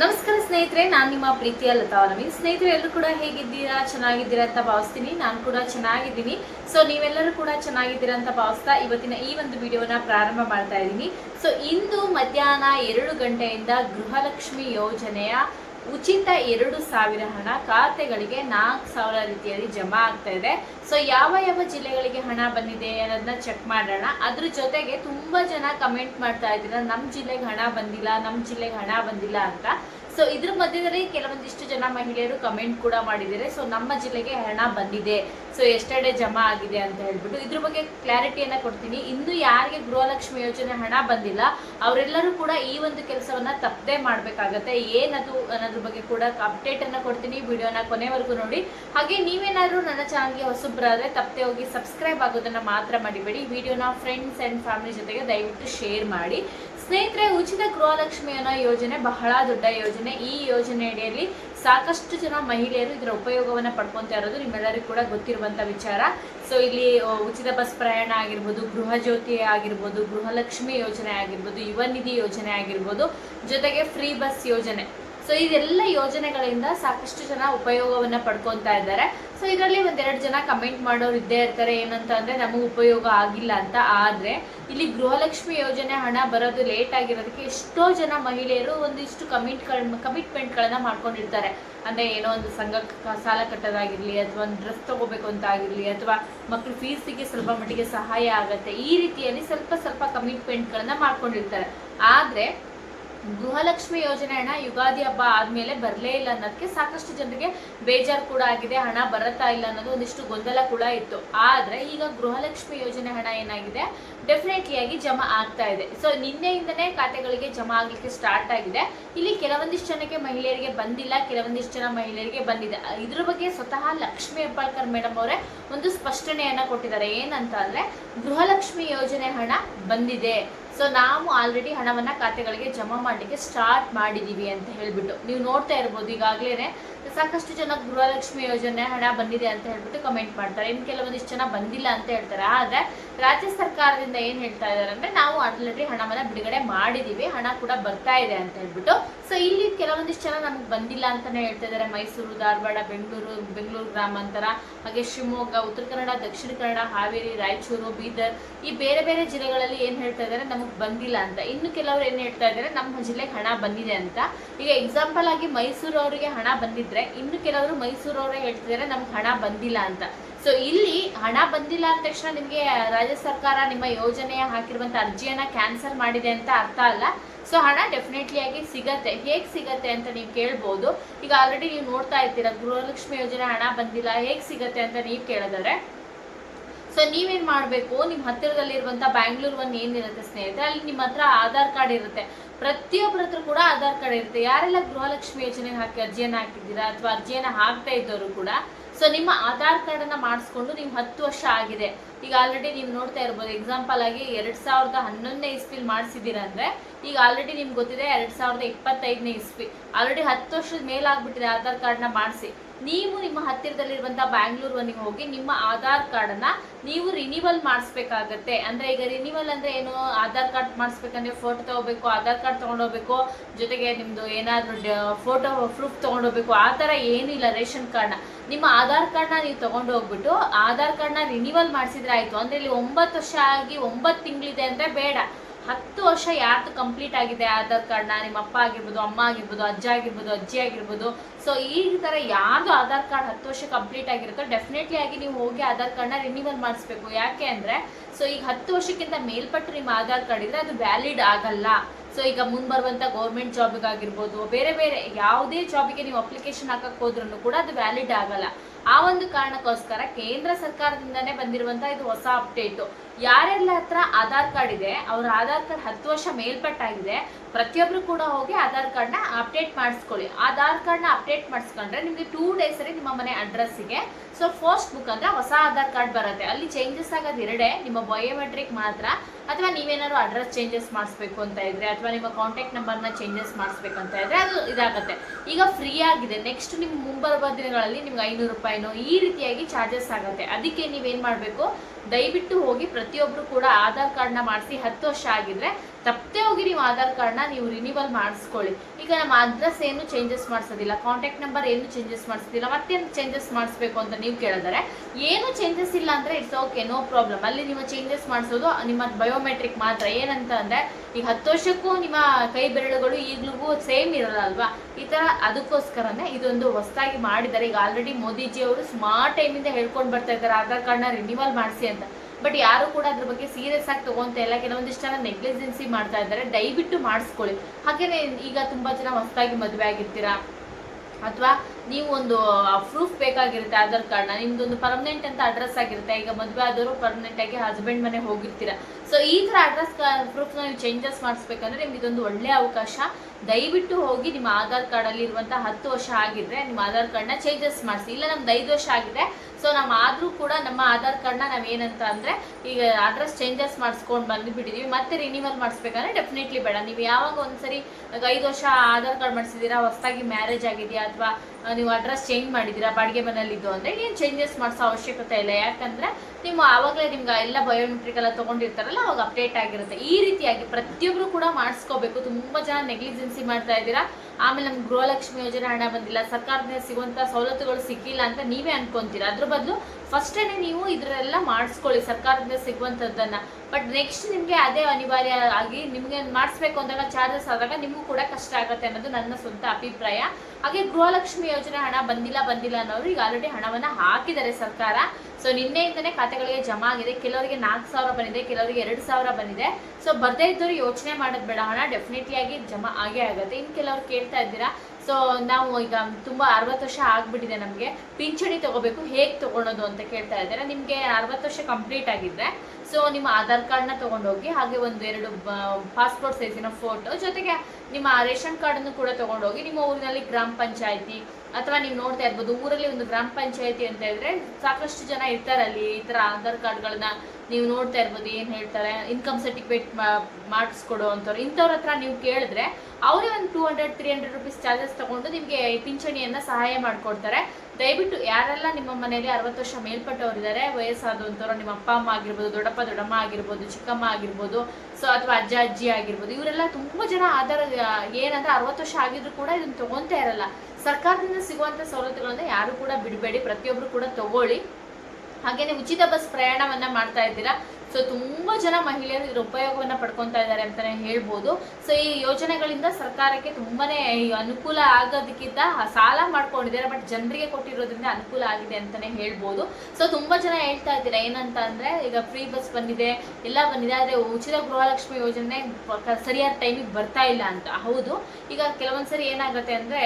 ನಮಸ್ಕಾರ ಸ್ನೇಹಿತರೆ, ನಾನು ನಿಮ್ಮ ಪ್ರೀತಿಯ ಲತಾ ನವೀನ್ ಸ್ನೇಹಿತರೆ, ಎಲ್ಲರೂ ಕೂಡ ಹೇಗಿದ್ದೀರಾ? ಚೆನ್ನಾಗಿದ್ದೀರಾ ಅಂತ ಭಾವಿಸ್ತೀನಿ. ನಾನು ಕೂಡ ಚೆನ್ನಾಗಿದ್ದೀನಿ. ಸೊ ನೀವೆಲ್ಲರೂ ಕೂಡ ಚೆನ್ನಾಗಿದ್ದೀರಾ ಅಂತ ಭಾವಿಸ್ತಾ ಇವತ್ತಿನ ಈ ಒಂದು ವಿಡಿಯೋನ ಪ್ರಾರಂಭ ಮಾಡ್ತಾ ಇದ್ದೀನಿ. ಸೊ ಇಂದು ಮಧ್ಯಾಹ್ನ ಎರಡು ಗಂಟೆಯಿಂದ ಗೃಹಲಕ್ಷ್ಮಿ ಯೋಜನೆಯ ಉಚಿತ ಎರಡು ಸಾವಿರ ಹಣ ಖಾತೆಗಳಿಗೆ ನಾಲ್ಕು ಸಾವಿರ ರೀತಿಯಲ್ಲಿ ಜಮಾ ಆಗ್ತಾ ಇದೆ. ಸೊ ಯಾವ ಯಾವ ಜಿಲ್ಲೆಗಳಿಗೆ ಹಣ ಬಂದಿದೆ ಅನ್ನೋದನ್ನ ಚೆಕ್ ಮಾಡೋಣ. ಅದ್ರ ಜೊತೆಗೆ ತುಂಬಾ ಜನ ಕಮೆಂಟ್ ಮಾಡ್ತಾ ಇದ್ದೀರಾ ನಮ್ಮ ಜಿಲ್ಲೆಗೆ ಹಣ ಬಂದಿಲ್ಲ ನಮ್ಮ ಜಿಲ್ಲೆಗೆ ಹಣ ಬಂದಿಲ್ಲ ಅಂತ. ಸೊ ಇದ್ರ ಮಧ್ಯದಲ್ಲಿ ಕೆಲವೊಂದಿಷ್ಟು ಜನ ಮಹಿಳೆಯರು ಕಮೆಂಟ್ ಕೂಡ ಮಾಡಿದ್ದಾರೆ. ಸೊ ನಮ್ಮ ಜಿಲ್ಲೆಗೆ ಹಣ ಬಂದಿದೆ. ಸೊ ಎಷ್ಟೆಡೆ ಜಮಾ ಆಗಿದೆ ಅಂತ ಹೇಳ್ಬಿಟ್ಟು ಇದ್ರ ಬಗ್ಗೆ ಕ್ಲಾರಿಟಿಯನ್ನ ಕೊಡ್ತೀನಿ. ಇನ್ನು ಯಾರಿಗೆ ಗೃಹಲಕ್ಷ್ಮಿ ಯೋಜನೆ ಹಣ ಬಂದಿಲ್ಲ, ಅವರೆಲ್ಲರೂ ಕೂಡ ಈ ಒಂದು ಕೆಲಸವನ್ನ ತಪ್ಪದೆ ಮಾಡ್ಬೇಕಾಗತ್ತೆ. ಏನದು ಅನ್ನೋದ್ರ ಬಗ್ಗೆ ಕೂಡ ಅಪ್ಡೇಟ್ ಅನ್ನ ಕೊಡ್ತೀನಿ. ವಿಡಿಯೋನ ಕೊನೆವರೆಗೂ ನೋಡಿ. ಹಾಗೆ ನೀವೇನಾದ್ರೂ ನನ್ನ ಚಾನಲ್ಗೆ ಹೊಸಬ್ರಾದ್ರೆ, ತಪ್ಪದೆ ಹೋಗಿ ಸಬ್ಸ್ಕ್ರೈಬ್ ಆಗೋದನ್ನ ಮಾತ್ರ ಮಾಡಿಬೇಡಿ ವಿಡಿಯೋನ ಫ್ರೆಂಡ್ಸ್ ಅಂಡ್ ಫ್ಯಾಮಿಲಿ ಜೊತೆಗೆ ದಯವಿಟ್ಟು ಶೇರ್ ಮಾಡಿ. ಸ್ನೇಹಿತರೆ, ಉಚಿತ ಗೃಹಲಕ್ಷ್ಮಿ ಅನ್ನೋ ಯೋಜನೆ ಬಹಳ ದೊಡ್ಡ ಯೋಜನೆ. ಈ ಯೋಜನೆ ಅಡಿಯಲ್ಲಿ ಸಾಕಷ್ಟು ಜನ ಮಹಿಳೆಯರು ಇದರ ಉಪಯೋಗವನ್ನು ಪಡ್ಕೊಂತಾ ಇರೋದು ನಿಮ್ಮೆಲ್ಲರಿಗೂ ಕೂಡ ಗೊತ್ತಿರುವಂಥ ವಿಚಾರ. ಸೊ ಇಲ್ಲಿ ಉಚಿತ ಬಸ್ ಪ್ರಯಾಣ ಆಗಿರ್ಬೋದು, ಗೃಹ ಜ್ಯೋತಿ ಆಗಿರ್ಬೋದು, ಗೃಹಲಕ್ಷ್ಮಿ ಯೋಜನೆ ಆಗಿರ್ಬೋದು, ಯುವ ನಿಧಿ ಯೋಜನೆ ಆಗಿರ್ಬೋದು, ಜೊತೆಗೆ ಫ್ರೀ ಬಸ್ ಯೋಜನೆ. ಸೊ ಇದೆಲ್ಲ ಯೋಜನೆಗಳಿಂದ ಸಾಕಷ್ಟು ಜನ ಉಪಯೋಗವನ್ನ ಪಡ್ಕೊತಾ ಇದ್ದಾರೆ. ಸೊ ಇದರಲ್ಲಿ ಒಂದೆರಡು ಜನ ಕಮೆಂಟ್ ಮಾಡೋರು ಇದ್ದೇ ಇರ್ತಾರೆ. ಏನಂತ ಅಂದ್ರೆ, ನಮಗೆ ಉಪಯೋಗ ಆಗಿಲ್ಲ ಅಂತ. ಆದ್ರೆ, ಇಲ್ಲಿ ಗೃಹಲಕ್ಷ್ಮಿ ಯೋಜನೆ ಹಣ ಬರೋದು ಲೇಟ್ ಆಗಿರೋದಕ್ಕೆ ಎಷ್ಟೋ ಜನ ಮಹಿಳೆಯರು ಒಂದಿಷ್ಟು ಕಮಿಟ್ಮೆಂಟ್ ಗಳನ್ನ ಮಾಡ್ಕೊಂಡಿರ್ತಾರೆ. ಅಂದ್ರೆ, ಏನೋ ಒಂದು ಸಂಘ ಕ- ಸಾಲ ಕಟ್ಟೋದಾಗಿರ್ಲಿ ಅಥವಾ ಒಂದು ಡ್ರೆಸ್ ತಗೋಬೇಕು ಅಂತ ಆಗಿರ್ಲಿ ಅಥವಾ ಮಕ್ಕಳು ಫೀಸಿಗೆ ಸ್ವಲ್ಪ ಮಟ್ಟಿಗೆ ಸಹಾಯ ಆಗತ್ತೆ, ಈ ರೀತಿಯಲ್ಲಿ ಸ್ವಲ್ಪ ಸ್ವಲ್ಪ ಕಮಿಟ್ಮೆಂಟ್ಗಳನ್ನ ಮಾಡ್ಕೊಂಡಿರ್ತಾರೆ. ಆದ್ರೆ ಗೃಹಲಕ್ಷ್ಮಿ ಯೋಜನೆ ಹಣ ಯುಗಾದಿ ಹಬ್ಬ ಆದ್ಮೇಲೆ ಬರಲೇ ಇಲ್ಲ ಅನ್ನೋದಕ್ಕೆ ಸಾಕಷ್ಟು ಜನರಿಗೆ ಬೇಜಾರು ಕೂಡ ಆಗಿದೆ. ಹಣ ಬರತ್ತಾ ಇಲ್ಲ ಅನ್ನೋದು ಒಂದಿಷ್ಟು ಗೊಂದಲ ಕೂಡ ಇತ್ತು. ಆದ್ರೆ ಈಗ ಗೃಹಲಕ್ಷ್ಮಿ ಯೋಜನೆ ಹಣ ಏನಾಗಿದೆ? ಡೆಫಿನೆಟ್ಲಿ ಆಗಿ ಜಮಾ ಆಗ್ತಾ ಇದೆ. ಸೊ ನಿನ್ನೆಯಿಂದನೇ ಖಾತೆಗಳಿಗೆ ಜಮಾ ಆಗ್ಲಿಕ್ಕೆ ಸ್ಟಾರ್ಟ್ ಆಗಿದೆ. ಇಲ್ಲಿ ಕೆಲವೊಂದಿಷ್ಟು ಜನಕ್ಕೆ ಮಹಿಳೆಯರಿಗೆ ಬಂದಿಲ್ಲ, ಕೆಲವೊಂದಿಷ್ಟು ಜನ ಮಹಿಳೆಯರಿಗೆ ಬಂದಿದೆ. ಇದ್ರ ಬಗ್ಗೆ ಸ್ವತಃ ಲಕ್ಷ್ಮಿ ಹೆಬ್ಬಾಳ್ಕರ್ ಮೇಡಮ್ ಅವರೇ ಒಂದು ಸ್ಪಷ್ಟನೆಯನ್ನ ಕೊಟ್ಟಿದ್ದಾರೆ. ಏನಂತ ಅಂದ್ರೆ ಗೃಹಲಕ್ಷ್ಮಿ ಯೋಜನೆ ಹಣ ಬಂದಿದೆ. ಸೊ ನಾವು ಆಲ್ರೆಡಿ ಹಣವನ್ನು ಖಾತೆಗಳಿಗೆ ಜಮಾ ಮಾಡಲಿಕ್ಕೆ ಸ್ಟಾರ್ಟ್ ಮಾಡಿದ್ದೀವಿ ಅಂತ ಹೇಳಿಬಿಟ್ಟು. ನೀವು ನೋಡ್ತಾ ಇರ್ಬೋದು ಈಗಾಗಲೇ ಸಾಕಷ್ಟು ಜನ ಗೃಹಲಕ್ಷ್ಮಿ ಯೋಜನೆ ಹಣ ಬಂದಿದೆ ಅಂತ ಹೇಳ್ಬಿಟ್ಟು ಕಮೆಂಟ್ ಮಾಡ್ತಾರೆ. ಇನ್ನು ಕೆಲವೊಂದಿಷ್ಟು ಜನ ಬಂದಿಲ್ಲ ಅಂತ ಹೇಳ್ತಾರೆ. ಆದ್ರೆ ರಾಜ್ಯ ಸರ್ಕಾರದಿಂದ ಏನ್ ಹೇಳ್ತಾ ಇದ್ದಾರೆ ಅಂದ್ರೆ ನಾವು ಆಲ್ರೆಡಿ ಹಣವನ್ನ ಬಿಡುಗಡೆ ಮಾಡಿದೀವಿ. ಹಣ ಕೂಡ ಬರ್ತಾ ಇದೆ ಅಂತ ಹೇಳ್ಬಿಟ್ಟು. ಸೊ ಇಲ್ಲಿ ಕೆಲವೊಂದಿಷ್ಟು ಜನ ನಮ್ಗೆ ಬಂದಿಲ್ಲ ಅಂತಾನೆ ಹೇಳ್ತಾ ಇದ್ದಾರೆ. ಮೈಸೂರು, ಧಾರವಾಡ, ಬೆಂಗಳೂರು ಬೆಂಗಳೂರು ಗ್ರಾಮಾಂತರ, ಹಾಗೆ ಶಿವಮೊಗ್ಗ, ಉತ್ತರ ಕನ್ನಡ, ದಕ್ಷಿಣ ಕನ್ನಡ, ಹಾವೇರಿ, ರಾಯಚೂರು, ಬೀದರ್ ಈ ಬೇರೆ ಬೇರೆ ಜಿಲ್ಲೆಗಳಲ್ಲಿ ಏನ್ ಹೇಳ್ತಾ ಇದ್ದಾರೆ ನಮಗೆ ಬಂದಿಲ್ಲ ಅಂತ. ಇನ್ನು ಕೆಲವರು ಏನ್ ಹೇಳ್ತಾ ಇದ್ದಾರೆ, ನಮ್ಮ ಜಿಲ್ಲೆಗೆ ಹಣ ಬಂದಿದೆ ಅಂತ. ಈಗ ಎಕ್ಸಾಂಪಲ್ ಆಗಿ ಮೈಸೂರು ಅವರಿಗೆ ಹಣ ಬಂದಿದ್ರೆ ಇನ್ನು ಕೆಲವರು ಮೈಸೂರವರೇ ಹೇಳ್ತಿದ್ದಾರೆ ನಮ್ಗೆ ಹಣ ಬಂದಿಲ್ಲ ಅಂತ. ಸೊ ಇಲ್ಲಿ ಹಣ ಬಂದಿಲ್ಲ ಅಂದ ತಕ್ಷಣ ನಿಮಗೆ ರಾಜ್ಯ ಸರ್ಕಾರ ನಿಮ್ಮ ಯೋಜನೆಯ ಹಾಕಿರುವಂತ ಅರ್ಜಿಯನ್ನ ಕ್ಯಾನ್ಸಲ್ ಮಾಡಿದೆ ಅಂತ ಅರ್ಥ ಅಲ್ಲ. ಸೊ ಹಣ ಡೆಫಿನೆಟ್ಲಿ ಆಗಿ ಸಿಗತ್ತೆ. ಹೇಗ್ ಸಿಗತ್ತೆ ಅಂತ ನೀವು ಕೇಳ್ಬೋದು. ಈಗ ಆಲ್ರೆಡಿ ನೀವು ನೋಡ್ತಾ ಇರ್ತೀರ, ಗೃಹಲಕ್ಷ್ಮಿ ಯೋಜನೆ ಹಣ ಬಂದಿಲ್ಲ, ಹೇಗ್ ಸಿಗತ್ತೆ ಅಂತ ನೀವು ಕೇಳಿದ್ರೆ ಸೊ ನೀವೇನ್ ಮಾಡ್ಬೇಕು? ನಿಮ್ ಹತ್ತಿರದಲ್ಲಿರುವಂಥ ಬ್ಯಾಂಗ್ಳೂರ್ ಒನ್ ಏನಿರುತ್ತೆ ಸ್ನೇಹಿತರೆ, ಅಲ್ಲಿ ನಿಮ್ಮ ಹತ್ರ ಆಧಾರ್ ಕಾರ್ಡ್ ಇರುತ್ತೆ. ಪ್ರತಿಯೊಬ್ಬರ ಹತ್ರ ಕೂಡ ಆಧಾರ್ ಕಾರ್ಡ್ ಇರುತ್ತೆ. ಯಾರೆಲ್ಲ ಗೃಹಲಕ್ಷ್ಮಿ ಯೋಜನೆ ಹಾಕಿ ಅರ್ಜಿಯನ್ನು ಹಾಕಿದ್ದೀರಾ ಅಥವಾ ಅರ್ಜಿಯನ್ನ ಹಾಕ್ತಾ ಇದ್ದವರು ಕೂಡ ಸೊ ನಿಮ್ಮ ಆಧಾರ್ ಕಾರ್ಡ್ ಅನ್ನ ಮಾಡಿಸ್ಕೊಂಡು ನೀವು ಹತ್ತು ವರ್ಷ ಆಗಿದೆ. ಈಗ ಆಲ್ರೆಡಿ ನೀವು ನೋಡ್ತಾ ಇರ್ಬೋದು ಎಕ್ಸಾಂಪಲ್ ಆಗಿ ಎರಡ್ ಸಾವಿರದ ಹನ್ನೊಂದನೇ ಇಸ್ವಿಲ್ ಮಾಡಿಸಿದ್ದೀರಾ ಅಂದ್ರೆ, ಈಗ ಆಲ್ರೆಡಿ ನಿಮ್ಗೆ ಗೊತ್ತಿದೆ ಎರಡ್ ಸಾವಿರದ ಇಪ್ಪತ್ತೈದನೇ ಇಸ್ವಿ. ಆಲ್ರೆಡಿ ಹತ್ತು ವರ್ಷದ ಮೇಲಾಗ್ಬಿಟ್ಟಿದೆ ಆಧಾರ್ ಕಾರ್ಡ್ನ ಮಾಡಿಸಿ. ನೀವು ನಿಮ್ಮ ಹತ್ತಿರದಲ್ಲಿರುವಂತಹ ಬ್ಯಾಂಗ್ಳೂರ್ ಒನ್ನಿಗೆ ಹೋಗಿ ನಿಮ್ಮ ಆಧಾರ್ ಕಾರ್ಡ್ ಅನ್ನ ನೀವು ರಿನಿವಲ್ ಮಾಡಿಸ್ಬೇಕಾಗತ್ತೆ. ಅಂದ್ರೆ ಈಗ ರಿನಿವಲ್ ಅಂದ್ರೆ ಏನು? ಆಧಾರ್ ಕಾರ್ಡ್ ಮಾಡಿಸ್ಬೇಕಂದ್ರೆ ಫೋಟೋ ತಗೋಬೇಕು ಆಧಾರ್ ಕಾರ್ಡ್ ತಗೊಂಡೋಗ್ಬೇಕು, ಜೊತೆಗೆ ನಿಮ್ದು ಏನಾದ್ರೂ ಫೋಟೋ ಪ್ರೂಫ್ ತಗೊಂಡೋಗ್ಬೇಕು, ಆ ತರ ಏನಿಲ್ಲ ರೇಷನ್ ಕಾರ್ಡ್ನ. ನಿಮ್ಮ ಆಧಾರ್ ಕಾರ್ಡ್ನ ನೀವು ತಗೊಂಡು ಹೋಗ್ಬಿಟ್ಟು ಆಧಾರ್ ಕಾರ್ಡ್ನ ರಿನಿವಲ್ ಮಾಡಿಸಿದ್ರೆ ಆಯ್ತು. ಅಂದ್ರೆ ಇಲ್ಲಿ ಒಂಬತ್ತು ವರ್ಷ ಆಗಿ ಒಂಬತ್ತು ತಿಂಗಳಿದೆ ಅಂದ್ರೆ ಬೇಡ. ಹತ್ತು ವರ್ಷ ಯಾತು ಕಂಪ್ಲೀಟ್ ಆಗಿದೆ, ಆಧಾರ್ ಕಾರ್ಡ್ನ ನಿಮ್ಮ ಅಪ್ಪ ಆಗಿರ್ಬೋದು, ಅಮ್ಮ ಆಗಿರ್ಬೋದು, ಅಜ್ಜ ಆಗಿರ್ಬೋದು, ಅಜ್ಜಿ ಆಗಿರ್ಬೋದು. ಸೊ ಈ ತರ ಯಾರ್ದು ಆಧಾರ್ ಕಾರ್ಡ್ ಹತ್ತು ವರ್ಷ ಕಂಪ್ಲೀಟ್ ಆಗಿರುತ್ತೋ ಡೆಫಿನೆಟ್ಲಿ ಆಗಿ ನೀವು ಹೋಗಿ ಆಧಾರ್ ಕಾರ್ಡ್ನ ರಿನ್ಯೂವಲ್ ಮಾಡಿಸ್ಬೇಕು. ಯಾಕೆ ಅಂದರೆ ಸೊ ಈಗ ಹತ್ತು ವರ್ಷಕ್ಕಿಂತ ಮೇಲ್ಪಟ್ಟು ನಿಮ್ಮ ಆಧಾರ್ ಕಾರ್ಡ್ ಇದ್ರೆ ಅದು ವ್ಯಾಲಿಡ್ ಆಗಲ್ಲ. ಸೊ ಈಗ ಮುಂದೆ ಬರುವಂತ ಗೌರ್ಮೆಂಟ್ ಜಾಬ್ಗಾಗಿರ್ಬೋದು ಬೇರೆ ಬೇರೆ ಯಾವುದೇ ಜಾಬಿಗೆ ನೀವು ಅಪ್ಲಿಕೇಶನ್ ಹಾಕಕ್ ಹೋದ್ರೂ ಕೂಡ ಅದು ವ್ಯಾಲಿಡ್ ಆಗಲ್ಲ. ಆ ಒಂದು ಕಾರಣಕ್ಕೋಸ್ಕರ ಕೇಂದ್ರ ಸರ್ಕಾರದಿಂದನೇ ಬಂದಿರುವಂತ ಇದು ಹೊಸ ಅಪ್ಡೇಟ್ ಯಾರೆಲ್ಲ ಹತ್ರ ಆಧಾರ್ ಕಾರ್ಡ್ ಇದೆ, ಅವ್ರ ಆಧಾರ್ ಕಾರ್ಡ್ ಹತ್ತು ವರ್ಷ ಮೇಲ್ಪಟ್ಟಾಗಿದೆ, ಪ್ರತಿಯೊಬ್ರು ಕೂಡ ಹೋಗಿ ಆಧಾರ್ ಕಾರ್ಡ್ನ ಅಪ್ಡೇಟ್ ಮಾಡಿಸ್ಕೊಳ್ಳಿ. ಆಧಾರ್ ಕಾರ್ಡ್ನ ಅಪ್ಡೇಟ್ ಮಾಡಿಸ್ಕೊಂಡ್ರೆ ನಿಮಗೆ ಟೂ ಡೇಸ್ ಅಲ್ಲಿ ನಿಮ್ಮ ಮನೆ ಅಡ್ರೆಸ್ಸಿಗೆ ಸೊ ಫಸ್ಟ್ ಬುಕ್ ಅಂದ್ರೆ ಹೊಸ ಆಧಾರ್ ಕಾರ್ಡ್ ಬರುತ್ತೆ. ಅಲ್ಲಿ ಚೇಂಜಸ್ ಆಗೋದು ಎರಡೇ, ನಿಮ್ಮ ಬಯೋಮೆಟ್ರಿಕ್ ಮಾತ್ರ ಅಥವಾ ನೀವೇನಾದ್ರು ಅಡ್ರೆಸ್ ಚೇಂಜಸ್ ಮಾಡಿಸ್ಬೇಕು ಅಂತ ಇದ್ರೆ, ಅಥವಾ ನಿಮ್ಮ ಕಾಂಟ್ಯಾಕ್ಟ್ ನಂಬರ್ನ ಚೇಂಜಸ್ ಮಾಡಿಸ್ಬೇಕಂತ ಇದ್ರೆ ಅದು ಇದಾಗುತ್ತೆ. ಈಗ ಫ್ರೀ ಆಗಿದೆ. ನೆಕ್ಸ್ಟ್ ನಿಮ್ಮ ಮುಂಬರುವ ದಿನಗಳಲ್ಲಿ ನಿಮ್ಗೆ ಐನೂರು ರೂಪಾಯಿನೋ ಈ ರೀತಿಯಾಗಿ ಚಾರ್ಜಸ್ ಆಗುತ್ತೆ. ಅದಕ್ಕೆ ನೀವೇನು ಮಾಡಬೇಕು? ದಯವಿಟ್ಟು ಹೋಗಿ ಪ್ರತಿಯೊಬ್ಬರು ಕೂಡ ಆಧಾರ್ ಕಾರ್ಡ್ನ ಮಾಡಿಸಿ ಹತ್ತು ವರ್ಷ ಆಗಿದ್ರೆ ತಪ್ಪದೆ ಹೋಗಿ ನೀವು ಆಧಾರ್ ಕಾರ್ಡ್ನ ನೀವು ರಿನಿವಲ್ ಮಾಡಿಸ್ಕೊಳ್ಳಿ. ಈಗ ನಮ್ಮ ಅಡ್ರೆಸ್ ಏನು ಚೇಂಜಸ್ ಮಾಡಿಸೋದಿಲ್ಲ ಕಾಂಟ್ಯಾಕ್ಟ್ ನಂಬರ್ ಏನು ಚೇಂಜಸ್ ಮಾಡಿಸೋದಿಲ್ಲ, ಮತ್ತೇನು ಚೇಂಜಸ್ ಮಾಡಿಸ್ಬೇಕು ಅಂತ ನೀವು ಕೇಳಿದರೆ, ಏನು ಚೇಂಜಸ್ ಇಲ್ಲ ಅಂದರೆ ಇಟ್ಸ್ ಓಕೆ ನೋ ಪ್ರಾಬ್ಲಮ್ ಅಲ್ಲಿ ನೀವು ಚೇಂಜಸ್ ಮಾಡಿಸೋದು, ನಿಮ್ಮ ಬಯೋಮೆಟ್ರಿಕ್ ಮಾತ್ರ. ಏನಂತ ಅಂದರೆ ಈಗ ಹತ್ತು ವರ್ಷಕ್ಕೂ ನಿಮ್ಮ ಕೈ ಬೆರಳುಗಳು ಈಗಲೂ ಸೇಮ್ ಇರಲ್ಲ ಅಲ್ವಾ? ಈ ಥರ ಅದಕ್ಕೋಸ್ಕರನೇ ಇದೊಂದು ಹೊಸದಾಗಿ ಮಾಡಿದ್ದಾರೆ. ಈಗ ಆಲ್ರೆಡಿ ಮೋದಿಜಿ ಅವರು ಸ್ಮಾರ್ಟ್ ಟೈಮಿಂದ ಹೇಳ್ಕೊಂಡು ಬರ್ತಾ ಇದ್ದಾರೆ, ಆಧಾರ್ ಕಾರ್ಡ್ನ ರಿನಿವಲ್ ಮಾಡಿಸಿ ಅಂತ. ಬಟ್ ಯಾರು ಕೂಡ ಅದ್ರ ಬಗ್ಗೆ ಸೀರಿಯಸ್ ಆಗಿ ತಗೊಂತ ಇಲ್ಲ. ಕೆಲವೊಂದಿಷ್ಟು ಜನ ನೆಗ್ಲಿಜೆನ್ಸಿ ಮಾಡ್ತಾ ಇದ್ದಾರೆ. ದಯವಿಟ್ಟು ಮಾಡಿಸ್ಕೊಳ್ಳಿ. ಹಾಗೇನೆ ಈಗ ತುಂಬಾ ಜನ ಹೊಸದಾಗಿ ಮದುವೆ ಆಗಿರ್ತೀರಾ? ಅಥವಾ ನೀವು ಒಂದು ಪ್ರೂಫ್ ಬೇಕಾಗಿರುತ್ತೆ, ಆಧಾರ್ ಕಾರ್ಡ್ನ. ನಿಮ್ದೊಂದು ಪರ್ಮನೆಂಟ್ ಅಂತ ಅಡ್ರೆಸ್ ಆಗಿರುತ್ತೆ. ಈಗ ಮದುವೆ ಆದವರು ಪರ್ಮನೆಂಟ್ ಆಗಿ ಹಸ್ಬೆಂಡ್ ಮನೆ ಹೋಗಿರ್ತೀರಾ? ಸೊ ಈ ಥರ ಅಡ್ರೆಸ್ ಪ್ರೂಫ್ನ ನೀವು ಚೇಂಜಸ್ ಮಾಡಿಸ್ಬೇಕಂದ್ರೆ ನಿಮ್ಗೆ ಇದೊಂದು ಒಳ್ಳೆಯ ಅವಕಾಶ. ದಯವಿಟ್ಟು ಹೋಗಿ ನಿಮ್ಮ ಆಧಾರ್ ಕಾರ್ಡಲ್ಲಿ ಇರುವಂಥ ಹತ್ತು ವರ್ಷ ಆಗಿದ್ರೆ ನಿಮ್ಮ ಆಧಾರ್ ಕಾರ್ಡ್ನ ಚೇಂಜಸ್ ಮಾಡಿಸಿ. ಇಲ್ಲ, ನಮ್ದು ಐದು ವರ್ಷ ಆಗಿದೆ. ಸೊ ನಾವು ಆದರೂ ಕೂಡ ನಮ್ಮ ಆಧಾರ್ ಕಾರ್ಡ್ನ ನಾವು ಏನಂತ ಅಂದರೆ ಈಗ ಅಡ್ರೆಸ್ ಚೇಂಜಸ್ ಮಾಡಿಸ್ಕೊಂಡು ಬಂದುಬಿಟ್ಟಿದ್ದೀವಿ ಮತ್ತೆ ರಿನಿವಲ್ ಮಾಡಿಸ್ಬೇಕಂದ್ರೆ ಡೆಫಿನೆಟ್ಲಿ ಬೇಡ. ನೀವು ಯಾವಾಗ ಒಂದ್ಸರಿ ಐದು ವರ್ಷ ಆಧಾರ್ ಕಾರ್ಡ್ ಮಾಡಿಸಿದ್ದೀರಾ ಹೊಸದಾಗಿ ಮ್ಯಾರೇಜ್ ಆಗಿದೆಯಾ ಅಥವಾ ನೀವು ಅಡ್ರೆಸ್ ಚೇಂಜ್ ಮಾಡಿದ್ದೀರಾ ಬಾಡಿಗೆ ಮನೆಯಲ್ಲಿದ್ದು ಅಂದರೆ ಏನು ಚೇಂಜಸ್ ಮಾಡಿಸೋ ಅವಶ್ಯಕತೆ ಇಲ್ಲ. ಯಾಕಂದರೆ ನೀವು ಆವಾಗಲೇ ನಿಮ್ಗೆ ಎಲ್ಲ ಬಯೋಮೆಟ್ರಿಕ್ ಎಲ್ಲ ತೊಗೊಂಡಿರ್ತಾರಲ್ಲ, ಅವಾಗ ಅಪ್ಡೇಟ್ ಆಗಿರುತ್ತೆ. ಈ ರೀತಿಯಾಗಿ ಪ್ರತಿಯೊಬ್ಬರು ಕೂಡ ಮಾಡಿಸ್ಕೋಬೇಕು. ತುಂಬ ಜನ ನೆಗ್ಲಿಜೆನ್ಸಿ ಮಾಡ್ತಾ ಇದ್ದೀರಾ. ಆಮೇಲೆ ನಮ್ಗೆ ಗೃಹಲಕ್ಷ್ಮಿ ಯೋಜನೆ ಹಣ ಬಂದಿಲ್ಲ, ಸರ್ಕಾರದಿಂದ ಸಿಗುವಂಥ ಸವಲತ್ತುಗಳು ಸಿಕ್ಕಿಲ್ಲ ಅಂತ ನೀವೇ ಅನ್ಕೊಂತೀರಾ? ಅದ್ರ ಬದಲು ಫಸ್ಟೇನೆ ನೀವು ಇದರೆಲ್ಲ ಮಾಡಿಸ್ಕೊಳ್ಳಿ, ಸರ್ಕಾರದಿಂದ ಸಿಗುವಂಥದ್ದನ್ನು ಬಟ್ ನೆಕ್ಸ್ಟ್ ನಿಮಗೆ ಅದೇ ಅನಿವಾರ್ಯ ಆಗಿ ನಿಮಗೆ ಮಾಡಿಸ್ಬೇಕು ಅಂದಾಗ ಚಾರ್ಜಸ್ ಆದಾಗ ನಿಮಗೂ ಕೂಡ ಕಷ್ಟ ಆಗುತ್ತೆ ಅನ್ನೋದು ನನ್ನ ಸ್ವಂತ ಅಭಿಪ್ರಾಯ. ಹಾಗೆ ಗೃಹಲಕ್ಷ್ಮಿ ಯೋಜನೆ ಹಣ ಬಂದಿಲ್ಲ ಬಂದಿಲ್ಲ ಅನ್ನೋರು ಈಗ ಆಲ್ರೆಡಿ ಹಣವನ್ನು ಹಾಕಿದ್ದಾರೆ ಸರ್ಕಾರ. ಸೊ ನಿನ್ನೆಯಿಂದನೇ ಖಾತೆಗಳಿಗೆ ಜಮಾ ಆಗಿದೆ, ಕೆಲವರಿಗೆ ನಾಲ್ಕು ಸಾವಿರ ಬಂದಿದೆ, ಕೆಲವರಿಗೆ ಎರಡು ಸಾವಿರ ಬಂದಿದೆ. ಸೊ ಬರ್ದೇ ಇದ್ದವರು ಯೋಚನೆ ಮಾಡೋದು ಬೇಡ, ಹಣ ಡೆಫಿನೆಟ್ಲಿ ಆಗಿ ಜಮಾ ಆಗೇ ಆಗುತ್ತೆ. ಇನ್ನು ಕೆಲವರು ಕೇಳ್ತಾ ಇದ್ದೀರಾ ಸೊ ನಾವು ಈಗ ತುಂಬ ಅರವತ್ತು ವರ್ಷ ಆಗ್ಬಿಟ್ಟಿದೆ ನಮಗೆ. ಪಿಂಚಣಿ ತಗೋಬೇಕು, ಹೇಗೆ ತಗೊಳೋದು ಅಂತ ಕೇಳ್ತಾ ಇದ್ದಾರೆ. ನಿಮಗೆ ಅರವತ್ತು ವರ್ಷ ಕಂಪ್ಲೀಟ್ ಆಗಿದ್ರೆ, ಸೊ ನಿಮ್ಮ ಆಧಾರ್ ಕಾರ್ಡ್ನ ತೊಗೊಂಡೋಗಿ ಹಾಗೆ ಒಂದು ಎರಡು ಪಾಸ್ಪೋರ್ಟ್ ಸೈಜಿನ ಫೋಟೋ ಜೊತೆಗೆ ನಿಮ್ಮ ರೇಷನ್ ಕಾರ್ಡನ್ನು ಕೂಡ ತೊಗೊಂಡೋಗಿ ನಿಮ್ಮ ಊರಿನಲ್ಲಿ ಗ್ರಾಮ ಪಂಚಾಯತಿ ಅಥವಾ ನೀವು ನೋಡ್ತಾ ಇರ್ಬೋದು, ಊರಲ್ಲಿ ಒಂದು ಗ್ರಾಮ ಪಂಚಾಯತಿ ಅಂತ ಇದ್ರೆ ಸಾಕಷ್ಟು ಜನ ಇರ್ತಾರೆ ಅಲ್ಲಿ, ಈ ಥರ ಆಧಾರ್ ಕಾರ್ಡ್ಗಳನ್ನ ನೀವು ನೋಡ್ತಾ ಇರ್ಬೋದು, ಏನು ಹೇಳ್ತಾರೆ ಇನ್ಕಮ್ ಸರ್ಟಿಫಿಕೇಟ್ ಮಾಡಿಸ್ಕೊಡೋ ಅಂತವ್ರು. ಇಂಥವ್ರ ಹತ್ರ ನೀವು ಕೇಳಿದ್ರೆ ಅವರೇ ಒಂದು two hundred three hundred rupees charges ತಗೊಂಡು ನಿಮಗೆ ಪಿಂಚಣಿಯನ್ನ ಸಹಾಯ ಮಾಡ್ಕೊಡ್ತಾರೆ. ದಯವಿಟ್ಟು ಯಾರೆಲ್ಲ ನಿಮ್ಮ ಮನೆಯಲ್ಲಿ ಅರವತ್ತು ವರ್ಷ ಮೇಲ್ಪಟ್ಟವರಿದ್ದಾರೆ ವಯಸ್ಸಾದಂಥವ್ರು ನಿಮ್ಮ ಅಪ್ಪ ಅಮ್ಮ ಆಗಿರ್ಬೋದು, ದೊಡ್ಡಪ್ಪ, ದೊಡ್ಡಮ್ಮ ಆಗಿರ್ಬೋದು, ಚಿಕ್ಕಮ್ಮ ಆಗಿರ್ಬೋದು, ಸೊ ಅಥವಾ ಅಜ್ಜ, ಅಜ್ಜಿ ಆಗಿರ್ಬೋದು, ಇವರೆಲ್ಲ ತುಂಬ ಜನ ಆಧಾರ, ಏನಂದ್ರೆ ಅರವತ್ತು ವರ್ಷ ಆಗಿದ್ರು ಕೂಡ ಇದನ್ನ ತಗೊಂತಾ ಇರಲ್ಲ. ಸರ್ಕಾರದಿಂದ ಸಿಗುವಂಥ ಸವಲತ್ತುಗಳನ್ನ ಯಾರು ಕೂಡ ಬಿಡಬೇಡಿ. ಪ್ರತಿಯೊಬ್ಬರು ಕೂಡ ತಗೊಳ್ಳಿ. ಹಾಗೇನೆ ಉಚಿತ ಬಸ್ ಪ್ರಯಾಣವನ್ನ ಮಾಡ್ತಾ ಇದ್ದೀರಾ? ಸೊ ತುಂಬಾ ಜನ ಮಹಿಳೆಯರು ಇದರ ಉಪಯೋಗವನ್ನ ಪಡ್ಕೊತಾ ಇದ್ದಾರೆ ಅಂತಾನೆ ಹೇಳ್ಬೋದು. ಸೊ ಈ ಯೋಜನೆಗಳಿಂದ ಸರ್ಕಾರಕ್ಕೆ ತುಂಬಾನೇ ಅನುಕೂಲ ಆಗೋದಕ್ಕಿಂತ ಸಾಲ ಮಾಡ್ಕೊಂಡಿದ್ದಾರೆ ಬಟ್ ಜನರಿಗೆ ಕೊಟ್ಟಿರೋದ್ರಿಂದ ಅನುಕೂಲ ಆಗಿದೆ ಅಂತಾನೆ ಹೇಳ್ಬೋದು. ಸೊ ತುಂಬಾ ಜನ ಹೇಳ್ತಾ ಇದ್ದೀರಾ ಏನಂತ ಅಂದ್ರೆ ಈಗ ಫ್ರೀ ಬಸ್ ಬಂದಿದೆ, ಎಲ್ಲ ಬಂದಿದೆ, ಆದರೆ ಉಚಿತ ಗೃಹಲಕ್ಷ್ಮಿ ಯೋಜನೆ ಸರಿಯಾದ ಟೈಮಿಗೆ ಬರ್ತಾ ಇಲ್ಲ ಅಂತ. ಹೌದು. ಈಗ ಕೆಲವೊಂದ್ಸರಿ ಏನಾಗುತ್ತೆ ಅಂದ್ರೆ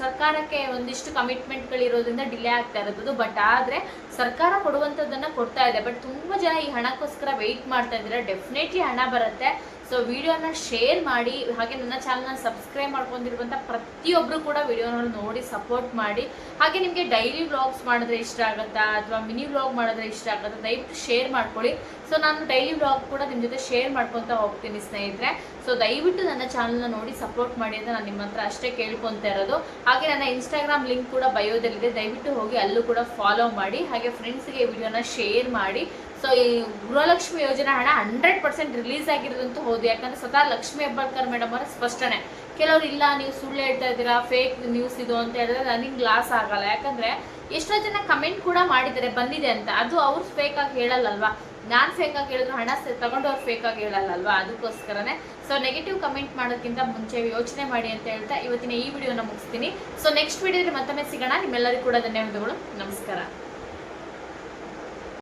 ಸರ್ಕಾರಕ್ಕೆ ಒಂದಿಷ್ಟು ಕಮಿಟ್ಮೆಂಟ್ಗಳಿರೋದ್ರಿಂದ ಡಿಲೇ ಆಗ್ತಾ ಇರೋದು ಬಟ್ ಆದ್ರೆ ಸರ್ಕಾರ ಕೊಡುವಂಥದ್ದನ್ನು ಕೊಡ್ತಾ ಇದೆ. ಬಟ್ ತುಂಬಾ ಜನ ಈ ಹಣಕ್ಕೋಸ್ಕರ ವೆಯ್ಟ್ ಮಾಡ್ತಾ ಇದ್ದೀರಾ? ಡೆಫಿನೆಟ್ಲಿ ಹಣ ಬರುತ್ತೆ. ಸೊ ವಿಡಿಯೋನ ಶೇರ್ ಮಾಡಿ, ಹಾಗೆ ನನ್ನ ಚಾನಲ್ನ ಸಬ್ಸ್ಕ್ರೈಬ್ ಮಾಡ್ಕೊಂಡಿರುವಂಥ ಪ್ರತಿಯೊಬ್ಬರು ಕೂಡ ವಿಡಿಯೋನ ನೋಡಿ ಸಪೋರ್ಟ್ ಮಾಡಿ. ಹಾಗೆ ನಿಮಗೆ ಡೈಲಿ ವ್ಲಾಗ್ಸ್ ಮಾಡಿದ್ರೆ ಇಷ್ಟ ಆಗುತ್ತಾ? ಅಥವಾ ಮಿನಿ ವ್ಲಾಗ್ ಮಾಡಿದ್ರೆ ಇಷ್ಟ ಆಗುತ್ತಾ? ದಯವಿಟ್ಟು ಶೇರ್ ಮಾಡ್ಕೊಳ್ಳಿ. ಸೊ ನಾನು ಡೈಲಿ ವ್ಲಾಗ್ ಕೂಡ ನಿಮ್ಮ ಜೊತೆ ಶೇರ್ ಮಾಡ್ಕೊತಾ ಹೋಗ್ತೀನಿ, ಸ್ನೇಹಿತರೆ. ಸೊ ದಯವಿಟ್ಟು ನನ್ನ ಚಾನಲ್ನ ನೋಡಿ ಸಪೋರ್ಟ್ ಮಾಡಿ ಅಂತ ನಾನು ನಿಮ್ಮ ಹತ್ರ ಅಷ್ಟೇ ಕೇಳ್ಕೊತಾ ಇರೋದು. ಹಾಗೆ ನನ್ನ ಇನ್ಸ್ಟಾಗ್ರಾಮ್ ಲಿಂಕ್ ಕೂಡ ಬಯೋದಲ್ಲಿದೆ ದಯವಿಟ್ಟು ಹೋಗಿ ಅಲ್ಲೂ ಕೂಡ ಫಾಲೋ ಮಾಡಿ, ಹಾಗೆ ಫ್ರೆಂಡ್ಸ್ಗೆ ವಿಡಿಯೋನ ಶೇರ್ ಮಾಡಿ. ಸೊ ಈ ಗೃಹಲಕ್ಷ್ಮಿ ಯೋಜನೆ ಹಣ ಹಂಡ್ರೆಡ್ ಪರ್ಸೆಂಟ್ ರಿಲೀಸ್ ಆಗಿರೋದಂತೂ ಹೌದು. ಯಾಕಂದ್ರೆ ಸ್ವತಃ ಲಕ್ಷ್ಮಿ ಹೆಬ್ಬಾಳ್ಕರ್ ಮೇಡಮ್ ಅವರ ಸ್ಪಷ್ಟನೆ. ಕೆಲವರು ಇಲ್ಲ, ನೀವು ಸುಳ್ಳು ಹೇಳ್ತಾ ಇದ್ದೀರಾ ಫೇಕ್ ನ್ಯೂಸ್ ಇದು ಅಂತ ಹೇಳಿದ್ರೆ ನನಗೆ ಲಾಸ್ ಆಗಲ್ಲ. ಯಾಕಂದ್ರೆ ಎಷ್ಟೋ ಜನ ಕಮೆಂಟ್ ಕೂಡ ಮಾಡಿದ್ದಾರೆ, ಬಂದಿದೆ ಅಂತ. ಅದು ಅವ್ರು ಫೇಕ್ ಆಗಿ ಹೇಳಲ್ಲಲ್ವಾ? ನಾನು ಫೇಕ್ ಆಗಿ ಹೇಳಿದ್ರು, ಹಣ ತಗೊಂಡು ತಗೊಂಡವ್ರು ಫೇಕ್ ಆಗಿ ಹೇಳಲ್ಲಲ್ವಾ? ಅದಕ್ಕೋಸ್ಕರನೇ. ಸೊ ನೆಗೆಟಿವ್ ಕಮೆಂಟ್ ಮಾಡೋದಕ್ಕಿಂತ ಮುಂಚೆ ಯೋಚನೆ ಮಾಡಿ ಅಂತ ಹೇಳ್ತಾ ಇವತ್ತಿನ ಈ ವಿಡಿಯೋನ ಮುಗಿಸ್ತೀನಿ. ಸೊ ನೆಕ್ಸ್ಟ್ ವಿಡಿಯೋದಲ್ಲಿ ಮತ್ತೊಮ್ಮೆ ಸಿಗೋಣ. ನಿಮ್ಮೆಲ್ಲರಿಗೂ ಕೂಡ ಧನ್ಯವಾದಗಳು. ನಮಸ್ಕಾರ.